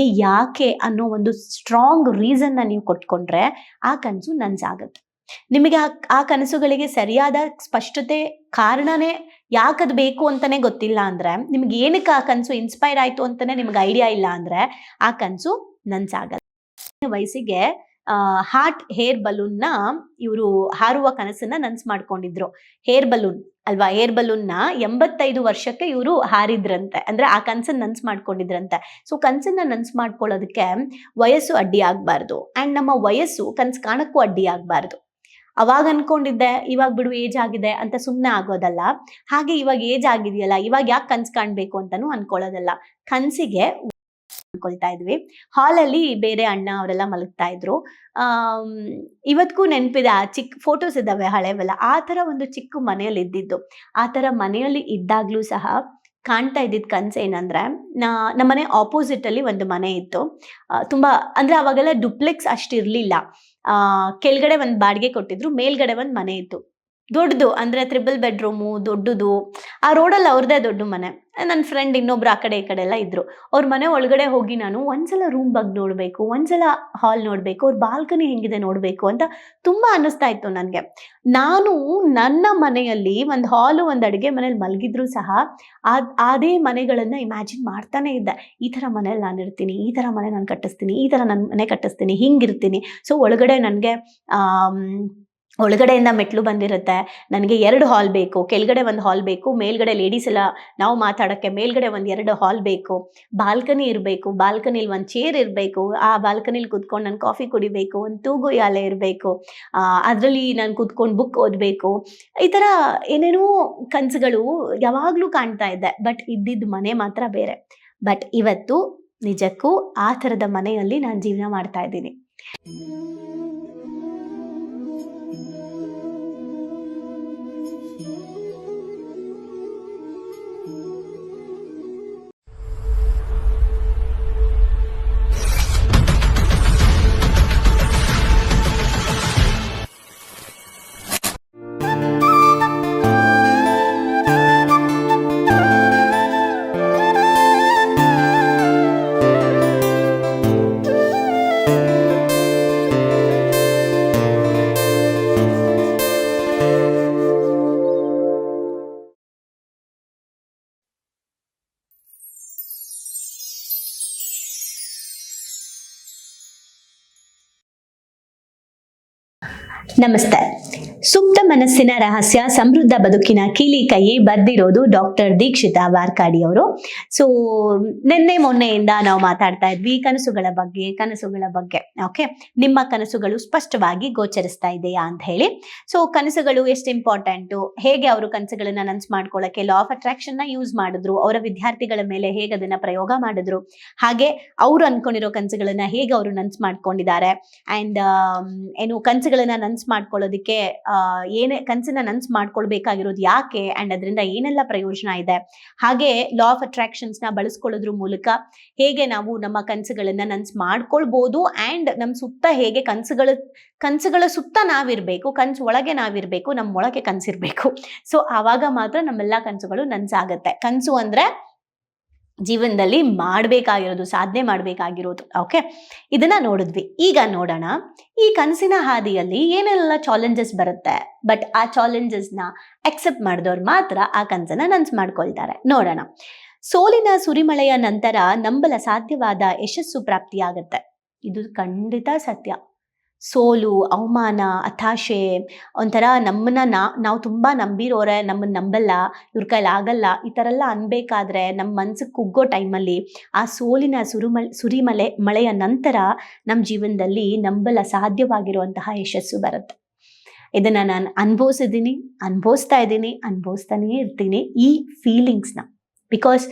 ಯಾಕೆ ಅನ್ನೋ ಒಂದು ಸ್ಟ್ರಾಂಗ್ ರೀಸನ್ನ ನೀವು ಕೊಟ್ಕೊಂಡ್ರೆ ಆ ಕನಸು ನನ್ಸಾಗತ್ತೆ. ನಿಮಗೆ ಆ ಆ ಕನಸುಗಳಿಗೆ ಸರಿಯಾದ ಸ್ಪಷ್ಟತೆ, ಕಾರಣನೇ ಯಾಕದ್ ಬೇಕು ಅಂತಾನೆ ಗೊತ್ತಿಲ್ಲ ಅಂದ್ರೆ, ನಿಮ್ಗೆ ಏನಕ್ಕೆ ಆ ಕನಸು ಇನ್ಸ್ಪೈರ್ ಆಯ್ತು ಅಂತಾನೆ ನಿಮ್ಗೆ ಐಡಿಯಾ ಇಲ್ಲ ಅಂದ್ರೆ, ಆ ಕನಸು ನನ್ಸಾಗಲ್ಲ ವಯಸ್ಸಿಗೆ ಹಾರ್ಟ್ ಹೇರ್ ಬಲೂನ್ನ ಇವರು ಹಾರುವ ಕನಸನ್ನ ನನ್ಸ್ ಮಾಡ್ಕೊಂಡಿದ್ರು ಹೇರ್ ಬಲೂನ್ ಅಲ್ವಾ? ಏರ್ ಬಲೂನ್ನ ಎಂಬತ್ತೈದು ವರ್ಷಕ್ಕೆ ಇವರು ಹಾರಿದ್ರಂತೆ. ಅಂದ್ರೆ ಆ ಕನ್ಸನ್ನ ನನ್ಸ್ ಮಾಡ್ಕೊಂಡಿದ್ರಂತೆ ಸೊ ಕನ್ಸನ್ನ ನನ್ಸ್ ಮಾಡ್ಕೊಳ್ಳೋದಕ್ಕೆ ವಯಸ್ಸು ಅಡ್ಡಿ ಆಗ್ಬಾರ್ದು. ಅಂಡ್ ನಮ್ಮ ವಯಸ್ಸು ಕನ್ಸ್ ಕಾಣಕ್ಕೂ ಅಡ್ಡಿ ಆಗ್ಬಾರ್ದು. ಅವಾಗ ಅನ್ಕೊಂಡಿದ್ದೆ, ಇವಾಗ ಬಿಡು ಏಜ್ ಆಗಿದೆ ಅಂತ ಸುಮ್ಮನೆ ಆಗೋದಲ್ಲ. ಹಾಗೆ ಇವಾಗ ಏಜ್ ಆಗಿದೆಯಲ್ಲ, ಇವಾಗ ಯಾಕೆ ಕನ್ಸ್ ಕಾಣ್ಬೇಕು ಅಂತಾನು ಅನ್ಕೊಳ್ಳೋದಲ್ಲ. ಕನ್ಸಿಗೆ ಅನ್ಕೊಳ್ತಾ ಇದ್ವಿ. ಹಾಲಲ್ಲಿ ಬೇರೆ ಅಣ್ಣ ಅವರೆಲ್ಲ ಮಲಗ್ತಾ ಇದ್ರು. ಆ ಇವತ್ತಿಗೂ ನೆನಪಿದೆ, ಆ ಚಿಕ್ಕ ಫೋಟೋಸ್ ಇದ್ದಾವೆ ಹಳೆವೆಲ್ಲ. ಆ ತರ ಒಂದು ಚಿಕ್ಕ ಮನೆಯಲ್ಲಿ ಇದ್ದಿದ್ದು. ಆ ತರ ಮನೆಯಲ್ಲಿ ಇದ್ದಾಗ್ಲೂ ಸಹ ಕಾಣ್ತಾ ಇದ್ದಿದ್ದ ಕನ್ಸು ಏನಂದ್ರೆ, ನಾ ನಮ್ಮನೆ ಆಪೋಸಿಟ್ ಅಲ್ಲಿ ಒಂದು ಮನೆ ಇತ್ತು. ತುಂಬಾ, ಅಂದ್ರೆ ಅವಾಗೆಲ್ಲ ಡುಪ್ಲೆಕ್ಸ್ ಅಷ್ಟು ಇರ್ಲಿಲ್ಲ. ಆ, ಕೆಳಗಡೆ ಒಂದು ಬಾಡಿಗೆ ಕೊಟ್ಟಿದ್ರು, ಮೇಲ್ಗಡೆ ಒಂದ್ ಮನೆ ಇತ್ತು. ದೊಡ್ಡದು ಅಂದರೆ ತ್ರಿಬಲ್ ಬೆಡ್ರೂಮು ದೊಡ್ಡದು. ಆ ರೋಡಲ್ಲಿ ಅವ್ರದ್ದೇ ದೊಡ್ಡ ಮನೆ. ನನ್ನ ಫ್ರೆಂಡ್ ಇನ್ನೊಬ್ರು ಆ ಕಡೆ ಈ ಕಡೆ ಎಲ್ಲ ಇದ್ರು. ಅವ್ರ ಮನೆ ಒಳಗಡೆ ಹೋಗಿ ನಾನು ಒಂದ್ಸಲ ರೂಮ್ ಬಗ್ಗೆ ನೋಡಬೇಕು, ಒಂದ್ಸಲ ಹಾಲ್ ನೋಡಬೇಕು, ಅವ್ರ ಬಾಲ್ಕನಿ ಹೆಂಗಿದೆ ನೋಡಬೇಕು ಅಂತ ತುಂಬ ಅನ್ನಿಸ್ತಾ ಇತ್ತು ನನಗೆ. ನಾನು ನನ್ನ ಮನೆಯಲ್ಲಿ ಒಂದು ಹಾಲು ಒಂದು ಅಡುಗೆ ಮನೇಲಿ ಮಲಗಿದ್ರು ಸಹ ಆ ಅದೇ ಮನೆಗಳನ್ನು ಇಮ್ಯಾಜಿನ್ ಮಾಡ್ತಾನೆ ಇದ್ದೆ. ಈ ಥರ ಮನೇಲಿ ನಾನು ಇರ್ತೀನಿ, ಈ ಥರ ಮನೆ ನಾನು ಕಟ್ಟಿಸ್ತೀನಿ, ಈ ಥರ ನನ್ನ ಮನೆ ಕಟ್ಟಿಸ್ತೀನಿ, ಹಿಂಗಿರ್ತೀನಿ. ಸೊ ಒಳಗಡೆ ನನಗೆ ಒಳಗಡೆಯಿಂದ ಮೆಟ್ಲು ಬಂದಿರುತ್ತೆ. ನನಗೆ ಎರಡು ಹಾಲ್ ಬೇಕು. ಕೆಳಗಡೆ ಒಂದು ಹಾಲ್ ಬೇಕು. ಮೇಲ್ಗಡೆ ಲೇಡೀಸ್ ಎಲ್ಲ ನಾವು ಮಾತಾಡೋಕ್ಕೆ ಮೇಲ್ಗಡೆ ಒಂದು ಎರಡು ಹಾಲ್ ಬೇಕು. ಬಾಲ್ಕನಿ ಇರಬೇಕು. ಬಾಲ್ಕನಿಲಿ ಒಂದು ಚೇರ್ ಇರಬೇಕು. ಆ ಬಾಲ್ಕನಿಲಿ ಕುತ್ಕೊಂಡು ನಾನು ಕಾಫಿ ಕುಡಿಬೇಕು. ಒಂದು ತೂಗು ಯಾಲೆ ಇರಬೇಕು. ಅದರಲ್ಲಿ ನಾನು ಕುತ್ಕೊಂಡು ಬುಕ್ ಓದಬೇಕು. ಈ ಥರ ಏನೇನೋ ಕನಸುಗಳು ಯಾವಾಗಲೂ ಕಾಣ್ತಾ ಇದ್ದೆ ಬಟ್ ಇದ್ದಿದ್ದ ಮನೆ ಮಾತ್ರ ಬೇರೆ. ಬಟ್ ಇವತ್ತು ನಿಜಕ್ಕೂ ಆ ಥರದ ಮನೆಯಲ್ಲಿ ನಾನು ಜೀವನ ಮಾಡ್ತಾ ಇದ್ದೀನಿ. ನಮಸ್ತೆ ಸುಪ್ತ ಮನಸ್ಸಿನ ರಹಸ್ಯ, ಸಮೃದ್ಧ ಬದುಕಿನ ಕೀಲಿ ಕೈಯಿ ಬರ್ದಿರೋದು ಡಾಕ್ಟರ್ ದೀಕ್ಷಿತಾ ವಾರ್ಕಾಡಿ ಅವರು. ಸೊ ನಿನ್ನೆ ಮೊನ್ನೆಯಿಂದ ನಾವು ಮಾತಾಡ್ತಾ ಇದ್ವಿ ಕನಸುಗಳ ಬಗ್ಗೆ ಕನಸುಗಳ ಬಗ್ಗೆ ಓಕೆ ನಿಮ್ಮ ಕನಸುಗಳು ಸ್ಪಷ್ಟವಾಗಿ ಗೋಚರಿಸ್ತಾ ಇದೆಯಾ ಅಂತ ಹೇಳಿ. ಸೊ ಕನಸುಗಳು ಎಷ್ಟು ಇಂಪಾರ್ಟೆಂಟು ಹೇಗೆ ಅವರು ಕನಸುಗಳನ್ನ ನನ್ಸ್ ಮಾಡ್ಕೊಳ್ಳೋಕೆ ಲಾ ಆಫ್ ಅಟ್ರಾಕ್ಷನ್ನ ಯೂಸ್ ಮಾಡಿದ್ರು? ಅವರ ವಿದ್ಯಾರ್ಥಿಗಳ ಮೇಲೆ ಹೇಗೆ ಅದನ್ನ ಪ್ರಯೋಗ ಮಾಡಿದ್ರು? ಹಾಗೆ ಅವ್ರು ಅನ್ಕೊಂಡಿರೋ ಕನಸುಗಳನ್ನ ಹೇಗೆ ಅವರು ನನ್ಸ್ ಮಾಡ್ಕೊಂಡಿದ್ದಾರೆ? ಅಂಡ್ ಏನು ಕನಸುಗಳನ್ನ ನನ್ಸ್ ಮಾಡ್ಕೊಳ್ಳೋದಕ್ಕೆ ಏನೇ ಕನಸನ್ನ ನನ್ಸ್ ಮಾಡ್ಕೊಳ್ಬೇಕಾಗಿರೋದು ಯಾಕೆ ಅಂಡ್ ಅದರಿಂದ ಏನೆಲ್ಲ ಪ್ರಯೋಜನ ಇದೆ? ಹಾಗೆ ಲಾ ಆಫ್ ಅಟ್ರಾಕ್ಷನ್ಸ್ನ ಬಳಸ್ಕೊಳ್ಳೋದ್ರ ಮೂಲಕ ಹೇಗೆ ನಾವು ನಮ್ಮ ಕನಸುಗಳನ್ನ ನನ್ಸ್ ಮಾಡ್ಕೊಳ್ಬೋದು ಅಂಡ್ ನಮ್ಮ ಸುತ್ತ ಹೇಗೆ ಕನಸುಗಳ ಕನಸುಗಳ ಸುತ್ತ ನಾವಿರ್ಬೇಕು, ಕನ್ಸು ಒಳಗೆ ನಾವಿರ್ಬೇಕು ನಮ್ಮ ಒಳಗೆ ಕನ್ಸಿರ್ಬೇಕು. ಸೊ ಆವಾಗ ಮಾತ್ರ ನಮ್ಮೆಲ್ಲ ಕನಸುಗಳು ನನ್ಸಾಗತ್ತೆ. ಕನಸು ಅಂದ್ರೆ ಜೀವನದಲ್ಲಿ ಮಾಡಬೇಕಾಗಿರೋದು, ಸಾಧನೆ ಮಾಡಬೇಕಾಗಿರೋದು. ಓಕೆ ಇದನ್ನ ನೋಡಿದ್ವಿ. ಈಗ ನೋಡೋಣ. ಈ ಕನಸಿನ ಹಾದಿಯಲ್ಲಿ ಏನೆಲ್ಲ ಚಾಲೆಂಜಸ್ ಬರುತ್ತೆ? ಬಟ್ ಆ ಚಾಲೆಂಜಸ್ನ ಅಕ್ಸೆಪ್ಟ್ ಮಾಡಿದವ್ರು ಮಾತ್ರ ಆ ಕನಸನ್ನ ನನ್ಸ್ ಮಾಡ್ಕೊಳ್ತಾರೆ. ನೋಡೋಣ. ಸೋಲಿನ ಸುರಿಮಳೆಯ ನಂತರ ನಂಬಲ ಸಾಧ್ಯವಾದ ಯಶಸ್ಸು ಪ್ರಾಪ್ತಿಯಾಗತ್ತೆ. ಇದು ಖಂಡಿತ ಸತ್ಯ. ಸೋಲು, ಅವಮಾನ, ಹತಾಶೆ ಒಂಥರ ನಮ್ಮನ್ನ ನಾ, ನಾವು ತುಂಬ ನಂಬಿರೋರೆ, ನಮ್ಮನ್ನ ನಂಬಲ್ಲ, ಇವ್ರ ಕೈಲಿ ಆಗಲ್ಲ, ಈ ಥರ ಎಲ್ಲ ಅನ್ಬೇಕಾದ್ರೆ ನಮ್ಮ ಮನ್ಸಿಗೆ ಕುಗ್ಗೋ ಟೈಮಲ್ಲಿ ಆ ಸೋಲಿನ ಸುರುಮಲ್, ಸುರಿಮಲೆ, ಮಳೆಯ ನಂತರ ನಮ್ಮ ಜೀವನದಲ್ಲಿ ನಂಬಲ ಸಾಧ್ಯವಾಗಿರುವಂತಹ ಯಶಸ್ಸು ಬರುತ್ತೆ. ಇದನ್ನು ನಾನು ಅನುಭವಿಸಿದ್ದೀನಿ, ಅನುಭವಿಸ್ತಾ ಇದ್ದೀನಿ, ಅನುಭವಿಸ್ತಾನೇ ಇರ್ತೀನಿ ಈ ಫೀಲಿಂಗ್ಸ್ನ ಬಿಕಾಸ್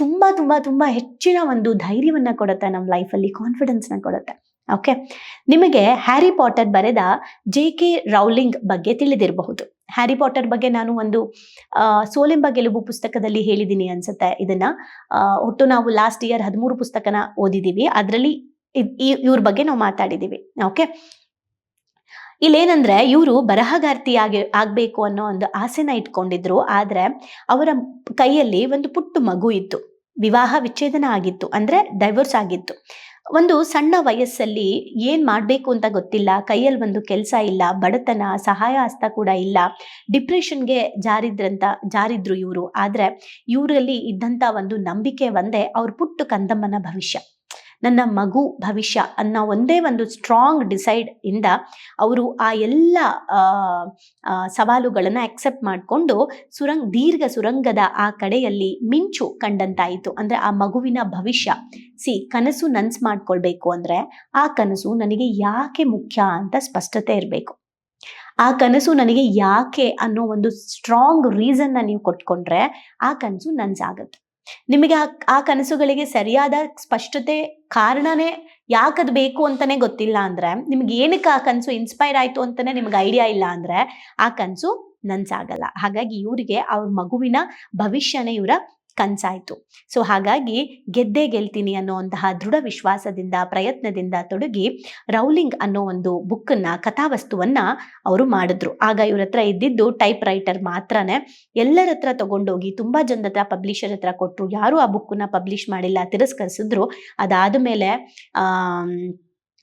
ತುಂಬ ತುಂಬ ತುಂಬ ಹೆಚ್ಚಿನ ಒಂದು ಧೈರ್ಯವನ್ನು ಕೊಡುತ್ತೆ ನಮ್ಮ ಲೈಫಲ್ಲಿ ಕಾನ್ಫಿಡೆನ್ಸ್ನ ಕೊಡುತ್ತೆ. ಓಕೆ ನಿಮಗೆ ಹ್ಯಾರಿ ಪಾಟರ್ ಬರೆದ ಜೆ ಕೆ ರೌಲಿಂಗ್ ಬಗ್ಗೆ ತಿಳಿದಿರಬಹುದು. ಹ್ಯಾರಿ ಪಾಟರ್ ಬಗ್ಗೆ ನಾನು ಒಂದು ಸೋಲೆಂಬ ಗೆಲುವು ಪುಸ್ತಕದಲ್ಲಿ ಹೇಳಿದ್ದೀನಿ ಅನ್ಸುತ್ತೆ ಇದನ್ನ. ಒಟ್ಟು ನಾವು ಲಾಸ್ಟ್ ಇಯರ್ ಹದಿಮೂರು ಪುಸ್ತಕನ ಓದಿದ್ದೀವಿ ಅದರಲ್ಲಿ ಇವ್ರ ಬಗ್ಗೆ ನಾವು ಮಾತಾಡಿದ್ದೀವಿ ಓಕೆ ಇಲ್ಲೇನಂದ್ರೆ ಇವರು ಬರಹಗಾರ್ತಿ ಆಗಿ, ಆಗ್ಬೇಕು ಅನ್ನೋ ಒಂದು ಆಸೆನ ಇಟ್ಕೊಂಡಿದ್ರು. ಆದ್ರೆ ಅವರ ಕೈಯಲ್ಲಿ ಒಂದು ಪುಟ್ಟ ಮಗು ಇತ್ತು. ವಿವಾಹ ವಿಚ್ಛೇದನ ಆಗಿತ್ತು. ಅಂದ್ರೆ ಡೈವರ್ಸ್ ಆಗಿತ್ತು. ಒಂದು ಸಣ್ಣ ವಯಸ್ಸಲ್ಲಿ ಏನ್ ಮಾಡ್ಬೇಕು ಅಂತ ಗೊತ್ತಿಲ್ಲ, ಕೈಯಲ್ಲಿ ಒಂದು ಕೆಲಸ ಇಲ್ಲ, ಬಡತನ, ಸಹಾಯ ಹಸ್ತ ಕೂಡ ಇಲ್ಲ, ಡಿಪ್ರೆಷನ್ಗೆ ಜಾರಿದ್ರಂತ, ಜಾರಿದ್ರು ಇವರು. ಆದ್ರೆ ಇವರಲ್ಲಿ ಇದ್ದಂತ ಒಂದು ನಂಬಿಕೆ ಒಂದೇ, ಅವ್ರ ಪುಟ್ಟು ಕಂದಮ್ಮನ ಭವಿಷ್ಯ. ನನ್ನ ಮಗು ಭವಿಷ್ಯ ಅನ್ನೋ ಒಂದೇ ಒಂದು ಸ್ಟ್ರಾಂಗ್ ಡಿಸೈಡ್ ಇಂದ ಅವರು ಆ ಎಲ್ಲ ಸವಾಲುಗಳನ್ನು ಅಕ್ಸೆಪ್ಟ್ ಮಾಡಿಕೊಂಡು ಸುರಂಗ್, ದೀರ್ಘ ಸುರಂಗದ ಆ ಕಡೆಯಲ್ಲಿ ಮಿಂಚು ಕಂಡಂತಾಯಿತು. ಅಂದ್ರೆ ಆ ಮಗುವಿನ ಭವಿಷ್ಯ. ಸಿ ಕನಸು ನನ್ಸ್ ಮಾಡ್ಕೊಳ್ಬೇಕು ಅಂದ್ರೆ ಆ ಕನಸು ನನಗೆ ಯಾಕೆ ಮುಖ್ಯ ಅಂತ ಸ್ಪಷ್ಟತೆ ಇರಬೇಕು. ಆ ಕನಸು ನನಗೆ ಯಾಕೆ ಅನ್ನೋ ಒಂದು ಸ್ಟ್ರಾಂಗ್ ರೀಸನ್ನ ನೀವು ಕೊಟ್ಕೊಂಡ್ರೆ ಆ ಕನಸು ನನ್ಸಾಗತ್ತೆ. ನಿಮಗೆ ಆ ಆ ಕನಸುಗಳಿಗೆ ಸರಿಯಾದ ಸ್ಪಷ್ಟತೆ ಕಾರಣನೇ ಯಾಕದು ಬೇಕು ಅಂತಾನೆ ಗೊತ್ತಿಲ್ಲ ಅಂದ್ರೆ, ನಿಮ್ಗೆ ಏನಕ್ಕೆ ಆ ಕನಸು ಇನ್ಸ್ಪೈರ್ ಆಯ್ತು ಅಂತಾನೆ ನಿಮ್ಗೆ ಐಡಿಯಾ ಇಲ್ಲ ಅಂದ್ರೆ, ಆ ಕನಸು ನನ್ಸಾಗಲ್ಲ. ಹಾಗಾಗಿ ಇವರಿಗೆ ಅವ್ರ ಮಗುವಿನ ಭವಿಷ್ಯನೇ ಇವರ ಕನ್ಸಾಯ್ತು. ಸೊ ಹಾಗಾಗಿ ಗೆದ್ದೇ ಗೆಲ್ತೀನಿ ಅನ್ನುವಂತಹ ದೃಢ ವಿಶ್ವಾಸದಿಂದ, ಪ್ರಯತ್ನದಿಂದ ತೊಡಗಿ ರೌಲಿಂಗ್ ಅನ್ನೋ ಒಂದು ಬುಕ್ಕನ್ನ, ಕಥಾವಸ್ತುವನ್ನ ಅವರು ಮಾಡಿದ್ರು. ಆಗ ಇವ್ರ ಹತ್ರ ಇದ್ದಿದ್ದು ಟೈಪ್ ರೈಟರ್ ಮಾತ್ರನೇ. ಎಲ್ಲರ ಹತ್ರ ತಗೊಂಡೋಗಿ ತುಂಬಾ ಜನದ ಹತ್ರ ಪಬ್ಲಿಷರ್ ಹತ್ರ ಕೊಟ್ಟರು ಯಾರು ಆ ಬುಕ್ಕನ್ನ ಪಬ್ಲಿಷ್ ಮಾಡಿಲ್ಲ, ತಿರಸ್ಕರಿಸಿದ್ರು. ಅದಾದ ಮೇಲೆ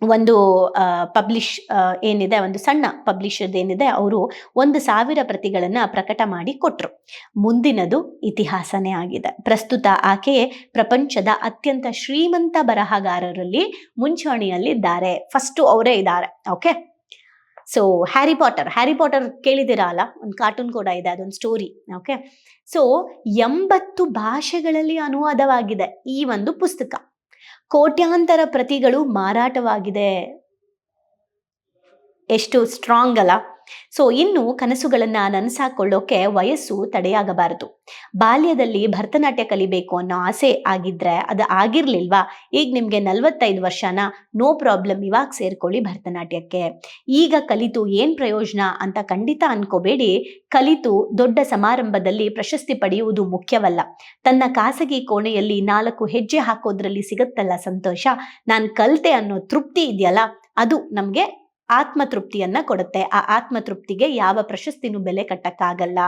ಒಂದು ಪಬ್ಲಿಷ್ ಏನಿದೆ, ಒಂದು ಸಣ್ಣ ಪಬ್ಲಿಷರ್ ಏನಿದೆ, ಅವರು ಒಂದು ಸಾವಿರ ಪ್ರತಿಗಳನ್ನ ಪ್ರಕಟ ಮಾಡಿ ಕೊಟ್ಟರು ಮುಂದಿನದು ಇತಿಹಾಸನೇ ಆಗಿದೆ. ಪ್ರಸ್ತುತ ಆಕೆಯೇ ಪ್ರಪಂಚದ ಅತ್ಯಂತ ಶ್ರೀಮಂತ ಬರಹಗಾರರಲ್ಲಿ ಮುಂಚೂಣಿಯಲ್ಲಿದ್ದಾರೆ. ಫಸ್ಟ್ ಅವರೇ ಇದ್ದಾರೆ okay so Harry Potter Harry Potter ಕೇಳಿದಿರಾ ಅಲ್ಲ? ಒಂದು ಕಾರ್ಟೂನ್ ಕೂಡ ಇದೆ, ಅದೊಂದು ಸ್ಟೋರಿ ಓಕೆ ಸೊ ಎಂಬತ್ತು ಭಾಷೆಗಳಲ್ಲಿ ಅನುವಾದವಾಗಿದೆ ಈ ಒಂದು ಪುಸ್ತಕ. ಕೋಟ್ಯಾಂತರ ಪ್ರತಿಗಳು ಮಾರಾಟವಾಗಿದೆ. ಎಷ್ಟು ಸ್ಟ್ರಾಂಗ್ ಅಲ್ಲ. ಸೊ ಇನ್ನು ಕನಸುಗಳನ್ನ ನನಸಾಕೊಳ್ಳೋಕೆ ವಯಸ್ಸು ತಡೆಯಾಗಬಾರದು. ಬಾಲ್ಯದಲ್ಲಿ ಭರತನಾಟ್ಯ ಕಲಿಬೇಕು ಅನ್ನೋ ಆಸೆ ಆಗಿದ್ರೆ ಅದು ಆಗಿರ್ಲಿಲ್ವಾ? ಈಗ ನಿಮ್ಗೆ ನಲ್ವತ್ತೈದು ವರ್ಷನ ನೋ ಪ್ರಾಬ್ಲಮ್ ಇವಾಗ ಸೇರ್ಕೊಳ್ಳಿ ಭರತನಾಟ್ಯಕ್ಕೆ. ಈಗ ಕಲಿತು ಏನ್ ಪ್ರಯೋಜನ ಅಂತ ಖಂಡಿತ ಅನ್ಕೋಬೇಡಿ. ಕಲಿತು ದೊಡ್ಡ ಸಮಾರಂಭದಲ್ಲಿ ಪ್ರಶಸ್ತಿ ಪಡೆಯುವುದು ಮುಖ್ಯವಲ್ಲ. ತನ್ನ ಖಾಸಗಿ ಕೋಣೆಯಲ್ಲಿ ನಾಲ್ಕು ಹೆಜ್ಜೆ ಹಾಕೋದ್ರಲ್ಲಿ ಸಿಗುತ್ತಲ್ಲ ಸಂತೋಷ? ನಾನು ಕಲ್ತೆ ಅನ್ನೋ ತೃಪ್ತಿ ಇದೆಯಲ್ಲ? ಅದು ನಮ್ಗೆ ಆತ್ಮತೃಪ್ತಿಯನ್ನ ಕೊಡುತ್ತೆ. ಆ ಆತ್ಮತೃಪ್ತಿಗೆ ಯಾವ ಪ್ರಶಸ್ತಿನೂ ಬೆಲೆ ಕಟ್ಟಕ್ಕಾಗಲ್ಲ.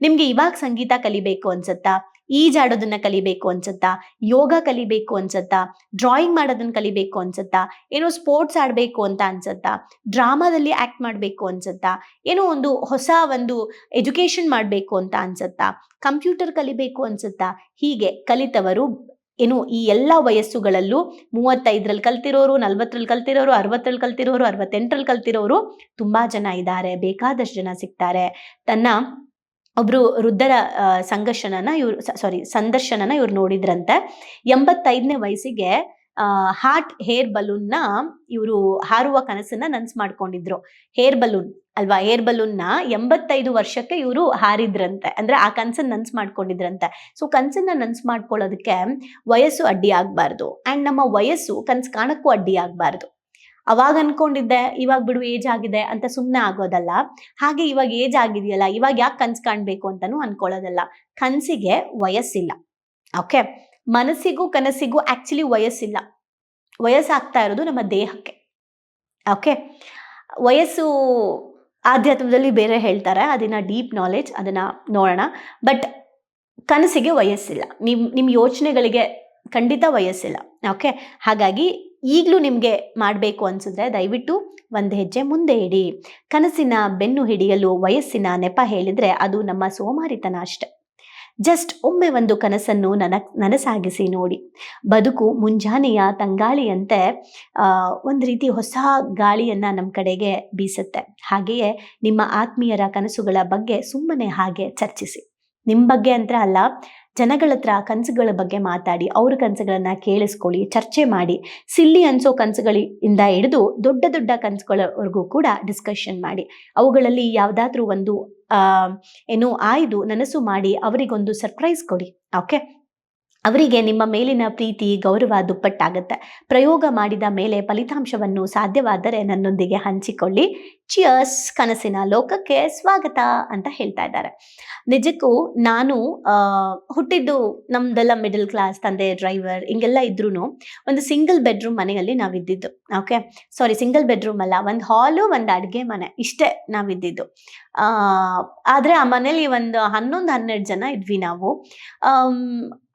ನಿಮ್ಗೆ ಇವಾಗ ಸಂಗೀತ ಕಲಿಬೇಕು ಅನ್ಸತ್ತಾ? ಈಜಾಡೋದನ್ನ ಕಲಿಬೇಕು ಅನ್ಸತ್ತಾ? ಯೋಗ ಕಲಿಬೇಕು ಅನ್ಸತ್ತಾ? ಡ್ರಾಯಿಂಗ್ ಮಾಡೋದನ್ನ ಕಲಿಬೇಕು ಅನ್ಸತ್ತಾ? ಏನೋ ಸ್ಪೋರ್ಟ್ಸ್ ಆಡ್ಬೇಕು ಅಂತ ಅನ್ಸತ್ತಾ? ಡ್ರಾಮಾದಲ್ಲಿ ಆಕ್ಟ್ ಮಾಡ್ಬೇಕು ಅನ್ಸತ್ತಾ? ಏನೋ ಒಂದು ಹೊಸ ಒಂದು ಎಜುಕೇಶನ್ ಮಾಡ್ಬೇಕು ಅಂತ ಅನ್ಸತ್ತಾ? ಕಂಪ್ಯೂಟರ್ ಕಲಿಬೇಕು ಅನ್ಸತ್ತಾ? ಹೀಗೆ ಕಲಿತವರು ಏನು ಈ ಎಲ್ಲ ವಯಸ್ಸುಗಳಲ್ಲೂ ಮೂವತ್ತೈದರಲ್ಲಿ ಕಲ್ತಿರೋರು, ನಲ್ವತ್ತರಲ್ಲಿ ಕಲ್ತಿರೋರು, ಅರವತ್ತರಲ್ಲಿ ಕಲ್ತಿರೋರು, ಅರವತ್ತೆಂಟರಲ್ಲಿ ಕಲ್ತಿರೋರು ತುಂಬಾ ಜನ ಇದ್ದಾರೆ, ಬೇಕಾದಷ್ಟು ಜನ ಸಿಗ್ತಾರೆ. ತನ್ನ ಒಬ್ರು ವೃದ್ಧರ ಸಂಘರ್ಷನ ಇವ್ರು ಸಾರಿ ಸಂದರ್ಶನನ ಇವ್ರು ನೋಡಿದ್ರಂತೆ. ಎಂಬತ್ತೈದನೇ ವಯಸ್ಸಿಗೆ ಹಾರ್ಟ್ ಹೇರ್ ಬಲೂನ್ನ ಇವರು ಹಾರುವ ಕನಸನ್ನ ನನ್ಸ್ ಮಾಡ್ಕೊಂಡಿದ್ರು. ಹೇರ್ ಬಲೂನ್ ಅಲ್ವಾ, ಏರ್ ಬಲೂನ್ನ ಎಂಬತ್ತೈದು ವರ್ಷಕ್ಕೆ ಇವರು ಹಾರಿದ್ರಂತೆ. ಅಂದ್ರೆ ಆ ಕನ್ಸನ್ನ ನನ್ಸ್ ಮಾಡ್ಕೊಂಡಿದ್ರಂತೆ ಸೊ ಕನ್ಸನ್ನ ನನ್ಸ್ ಮಾಡ್ಕೊಳ್ಳೋದಕ್ಕೆ ವಯಸ್ಸು ಅಡ್ಡಿ ಆಗ್ಬಾರ್ದು. ಅಂಡ್ ನಮ್ಮ ವಯಸ್ಸು ಕನ್ಸ್ ಕಾಣಕ್ಕೂ ಅಡ್ಡಿ ಆಗ್ಬಾರ್ದು. ಅವಾಗ ಅನ್ಕೊಂಡಿದ್ದೆ, ಇವಾಗ ಬಿಡು, ಏಜ್ ಆಗಿದೆ ಅಂತ ಸುಮ್ಮನೆ ಆಗೋದಲ್ಲ. ಹಾಗೆ ಇವಾಗ ಏಜ್ ಆಗಿದೆಯಲ್ಲ, ಇವಾಗ ಯಾಕೆ ಕನ್ಸ್ ಕಾಣ್ಬೇಕು ಅಂತಾನು ಅನ್ಕೊಳ್ಳೋದಲ್ಲ. ಕನ್ಸಿಗೆ ವಯಸ್ಸಿಲ್ಲ. ಓಕೆ ಮನಸ್ಸಿಗೂ ಕನಸಿಗೂ ಆಕ್ಚುಲಿ ವಯಸ್ಸಿಲ್ಲ. ವಯಸ್ಸಾಗ್ತಾ ಇರೋದು ನಮ್ಮ ದೇಹಕ್ಕೆ. ಓಕೆ ವಯಸ್ಸು ಆಧ್ಯಾತ್ಮದಲ್ಲಿ ಬೇರೆ ಹೇಳ್ತಾರೆ, ಅದನ್ನು ಡೀಪ್ ನಾಲೆಜ್ ಅದನ್ನು ನೋಡೋಣ. ಬಟ್ ಕನಸಿಗೆ ವಯಸ್ಸಿಲ್ಲ. ನಿಮ್ಮ ನಿಮ್ಮ ಯೋಚನೆಗಳಿಗೆ ಖಂಡಿತ ವಯಸ್ಸಿಲ್ಲ. ಓಕೆ ಹಾಗಾಗಿ ಈಗಲೂ ನಿಮಗೆ ಮಾಡಬೇಕು ಅನಿಸಿದ್ರೆ ದಯವಿಟ್ಟು ಒಂದು ಹೆಜ್ಜೆ ಮುಂದೆ ಇಡಿ. ಕನಸಿನ ಬೆನ್ನು ಹಿಡಿಯಲು ವಯಸ್ಸಿನ ನೆಪ ಹೇಳಿದರೆ ಅದು ನಮ್ಮ ಸೋಮಾರಿತನ ಅಷ್ಟೆ. ಜಸ್ಟ್ ಒಮ್ಮೆ ಒಂದು ಕನಸನ್ನು ನನ ನನಸಾಗಿಸಿ ನೋಡಿ. ಬದುಕು ಮುಂಜಾನೆಯ ತಂಗಾಳಿಯಂತೆ ಒಂದು ರೀತಿ ಹೊಸ ಗಾಳಿಯನ್ನ ನಮ್ಮ ಕಡೆಗೆ ಬೀಸುತ್ತೆ. ಹಾಗೆಯೇ ನಿಮ್ಮ ಆತ್ಮೀಯರ ಕನಸುಗಳ ಬಗ್ಗೆ ಸುಮ್ಮನೆ ಹಾಗೆ ಚರ್ಚಿಸಿ. ನಿಮ್ಮ ಬಗ್ಗೆ ಅಂತ ಅಲ್ಲ, ಜನಗಳ ಹತ್ರ ಕನಸುಗಳ ಬಗ್ಗೆ ಮಾತಾಡಿ, ಅವ್ರ ಕನಸುಗಳನ್ನ ಕೇಳಿಸ್ಕೊಳ್ಳಿ, ಚರ್ಚೆ ಮಾಡಿ. ಸಿಲ್ಲಿ ಅನ್ಸೋ ಕನಸುಗಳಿಂದ ಹಿಡಿದು ದೊಡ್ಡ ದೊಡ್ಡ ಕನಸುಗಳವರೆಗೂ ಕೂಡ ಡಿಸ್ಕಷನ್ ಮಾಡಿ. ಅವುಗಳಲ್ಲಿ ಯಾವುದಾದ್ರೂ ಒಂದು ಏನು ಆಯ್ದು ನನಸು ಮಾಡಿ ಅವರಿಗೊಂದು ಸರ್ಪ್ರೈಸ್ ಕೊಡಿ. ಓಕೆ ಅವರಿಗೆ ನಿಮ್ಮ ಮೇಲಿನ ಪ್ರೀತಿ, ಗೌರವ ದುಪ್ಪಟ್ಟಾಗುತ್ತೆ. ಪ್ರಯೋಗ ಮಾಡಿದ ಮೇಲೆ ಫಲಿತಾಂಶವನ್ನು ಸಾಧ್ಯವಾದರೆ ನನ್ನೊಂದಿಗೆ ಹಂಚಿಕೊಳ್ಳಿ. ಚಿಯರ್ಸ್ ಕನಸಿನ ಲೋಕಕ್ಕೆ ಸ್ವಾಗತ ಅಂತ ಹೇಳ್ತಾ ಇದ್ದಾರೆ. ನಿಜಕ್ಕೂ ನಾನು ಆ, ಹುಟ್ಟಿದ್ದು ನಮ್ದೆಲ್ಲ ಮಿಡಲ್ ಕ್ಲಾಸ್ ತಂದೆ ಡ್ರೈವರ್ ಹಿಂಗೆಲ್ಲ ಇದ್ರೂ ಒಂದು ಸಿಂಗಲ್ ಬೆಡ್ರೂಮ್ ಮನೆಯಲ್ಲಿ ನಾವಿದ್ದಿದ್ದು ಓಕೆ ಸಾರಿ ಸಿಂಗಲ್ ಬೆಡ್ರೂಮ್ ಅಲ್ಲ ಒಂದು ಹಾಲು ಒಂದು ಅಡುಗೆ ಮನೆ ಇಷ್ಟೇ ನಾವಿದ್ದಿದ್ದು. ಆ, ಆದ್ರೆ ಆ ಮನೇಲಿ ಒಂದು ಹನ್ನೊಂದು ಹನ್ನೆರಡು ಜನ ಇದ್ವಿ ನಾವು.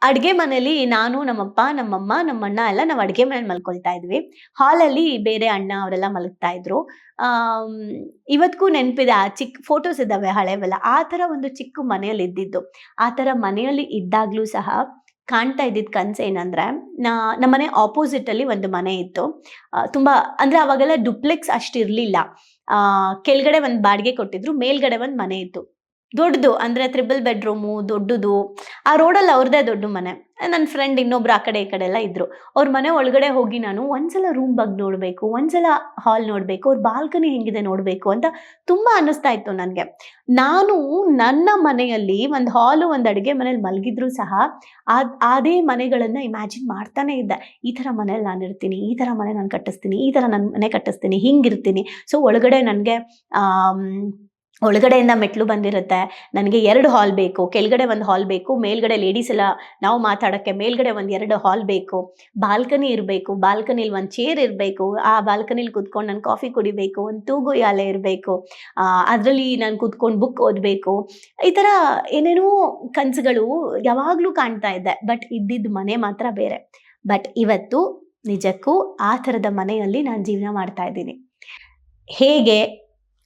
ಅಡುಗೆ ಮನೇಲಿ ನಾನು ನಮ್ಮಪ್ಪ ನಮ್ಮಮ್ಮ ನಮ್ಮಣ್ಣ ಎಲ್ಲ ನಾವು ಅಡುಗೆ ಮನೇಲಿ ಮಲ್ಕೊಳ್ತಾ ಇದ್ವಿ. ಹಾಲಲ್ಲಿ ಬೇರೆ ಅಣ್ಣ ಅವರೆಲ್ಲ ಮಲಗ್ತಾ ಇದ್ರು. ಆಮ್, ಇವತ್ತಿಗೂ ನೆನಪಿದೆ, ಆ ಚಿಕ್ಕ ಫೋಟೋಸ್ ಇದ್ದಾವೆ ಹಳೆವೆಲ್ಲ. ಆ ಥರ ಒಂದು ಚಿಕ್ಕ ಮನೆಯಲ್ಲಿ ಇದ್ದಿದ್ದು. ಆ ಥರ ಮನೆಯಲ್ಲಿ ಇದ್ದಾಗ್ಲೂ ಸಹ ಕಾಣ್ತಾ ಇದ್ದಿದ್ದ ಕನ್ಸು ಏನಂದ್ರೆ, ನಾ ನಮ್ಮನೆ ಆಪೋಸಿಟ್ ಅಲ್ಲಿ ಒಂದು ಮನೆ ಇತ್ತು. ತುಂಬಾ, ಅಂದ್ರೆ ಅವಾಗೆಲ್ಲ ಡುಪ್ಲೆಕ್ಸ್ ಅಷ್ಟಿರಲಿಲ್ಲ. ಕೆಳಗಡೆ ಒಂದು ಬಾಡಿಗೆ ಕೊಟ್ಟಿದ್ರು, ಮೇಲ್ಗಡೆ ಒಂದು ಮನೆ ಇತ್ತು. ದೊಡ್ಡದು, ಅಂದರೆ ತ್ರಿಬಲ್ ಬೆಡ್ರೂಮು ದೊಡ್ಡದು. ಆ ರೋಡಲ್ಲಿ ಅವ್ರದ್ದೇ ದೊಡ್ಡ ಮನೆ. ನನ್ನ ಫ್ರೆಂಡ್ ಇನ್ನೊಬ್ರು ಆ ಕಡೆ ಈ ಕಡೆ ಎಲ್ಲ ಇದ್ರು. ಅವ್ರ ಮನೆ ಒಳಗಡೆ ಹೋಗಿ ನಾನು ಒಂದ್ಸಲ ರೂಮ್ ಬಗ್ಗೆ ನೋಡಬೇಕು, ಒಂದ್ಸಲ ಹಾಲ್ ನೋಡಬೇಕು, ಅವ್ರ ಬಾಲ್ಕನಿ ಹೆಂಗಿದೆ ನೋಡಬೇಕು ಅಂತ ತುಂಬಾ ಅನ್ನಿಸ್ತಾ ಇತ್ತು ನನಗೆ. ನಾನು ನನ್ನ ಮನೆಯಲ್ಲಿ ಒಂದು ಹಾಲು ಒಂದು ಅಡುಗೆ ಮನೇಲಿ ಮಲಗಿದ್ರು ಸಹ ಅದೇ ಮನೆಗಳನ್ನು ಇಮ್ಯಾಜಿನ್ ಮಾಡ್ತಾನೆ ಇದ್ದೆ. ಈ ಥರ ಮನೇಲಿ ನಾನು ಇರ್ತೀನಿ, ಈ ಥರ ಮನೆ ನಾನು ಕಟ್ಟಿಸ್ತೀನಿ, ಈ ಥರ ನನ್ನ ಮನೆ ಕಟ್ಟಿಸ್ತೀನಿ ಹಿಂಗಿರ್ತೀನಿ ಸೊ ಒಳಗಡೆ ನನಗೆ ಒಳಗಡೆಯಿಂದ ಮೆಟ್ಲು ಬಂದಿರುತ್ತೆ. ನನಗೆ ಎರಡು ಹಾಲ್ ಬೇಕು. ಕೆಳಗಡೆ ಒಂದು ಹಾಲ್ ಬೇಕು. ಮೇಲ್ಗಡೆ ಲೇಡೀಸ್ ಎಲ್ಲ ನಾವು ಮಾತಾಡೋಕ್ಕೆ ಮೇಲ್ಗಡೆ ಒಂದು ಎರಡು ಹಾಲ್ ಬೇಕು. ಬಾಲ್ಕನಿ ಇರಬೇಕು. ಬಾಲ್ಕನಿಲಿ ಒಂದು ಚೇರ್ ಇರಬೇಕು. ಆ ಬಾಲ್ಕನಿಲಿ ಕುತ್ಕೊಂಡು ನಾನು ಕಾಫಿ ಕುಡಿಬೇಕು. ಒಂದು ತೂಗು ಯಾಲೆ ಇರಬೇಕು. ಅದರಲ್ಲಿ ನಾನು ಕೂತ್ಕೊಂಡು ಬುಕ್ ಓದಬೇಕು. ಈ ಥರ ಏನೇನೋ ಕನಸುಗಳು ಯಾವಾಗಲೂ ಕಾಣ್ತಾ ಇದ್ದೆ ಬಟ್ ಇದ್ದಿದ್ದು ಮನೆ ಮಾತ್ರ ಬೇರೆ. ಬಟ್ ಇವತ್ತು ನಿಜಕ್ಕೂ ಆ ಥರದ ಮನೆಯಲ್ಲಿ ನಾನು ಜೀವನ ಮಾಡ್ತಾ ಇದ್ದೀನಿ. ಹೇಗೆ?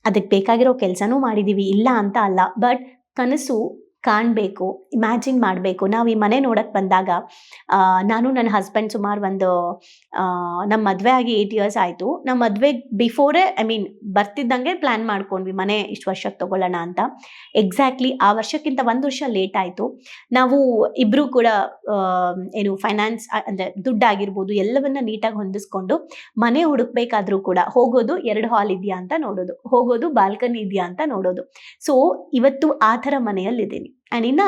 ಅದಕ್ಕೆ ಬೇಕಾಗಿರೋ ಕೆಲಸನೂ ಮಾಡಿದ್ದೀವಿ ಇಲ್ಲ ಅಂತ ಅಲ್ಲ. ಬಟ್ ಕನಸು ಕಾಣಬೇಕು ಇಮ್ಯಾಜಿನ್ ಮಾಡಬೇಕು. ನಾವು ಈ ಮನೆ ನೋಡಕ್ಕೆ ಬಂದಾಗ ನಾನು ನನ್ನ ಹಸ್ಬೆಂಡ್ ಸುಮಾರು ಒಂದು ನಮ್ಮ ಮದುವೆ ಆಗಿ ಏಯ್ಟ್ ಇಯರ್ಸ್ ಆಯಿತು. ನಮ್ಮ ಮದುವೆ ಬಿಫೋರೇ ಐ ಮೀನ್ ಬರ್ತಿದ್ದಂಗೆ ಪ್ಲ್ಯಾನ್ ಮಾಡ್ಕೊಂಡ್ವಿ, ಮನೆ ಇಷ್ಟು ವರ್ಷಕ್ಕೆ ತಗೊಳ್ಳೋಣ ಅಂತ. ಎಕ್ಸಾಕ್ಟ್ಲಿ ಆ ವರ್ಷಕ್ಕಿಂತ ಒಂದು ವರ್ಷ ಲೇಟ್ ಆಯಿತು. ನಾವು ಇಬ್ಬರು ಕೂಡ ಏನು ಫೈನಾನ್ಸ್ ಅಂದರೆ ದುಡ್ಡಾಗಿರ್ಬೋದು, ಎಲ್ಲವನ್ನ ನೀಟಾಗಿ ಹೊಂದಿಸ್ಕೊಂಡು ಮನೆ ಹುಡುಕ್ಬೇಕಾದ್ರೂ ಕೂಡ ಹೋಗೋದು ಎರಡು ಹಾಲ್ ಇದೆಯಾ ಅಂತ ನೋಡೋದು, ಹೋಗೋದು ಬಾಲ್ಕನಿ ಇದೆಯಾ ಅಂತ ನೋಡೋದು. ಸೊ ಇವತ್ತು ಆ ಥರ ಮನೆಯಲ್ಲಿದ್ದೀನಿ. ಆ್ಯಂಡ್ ಇನ್ನು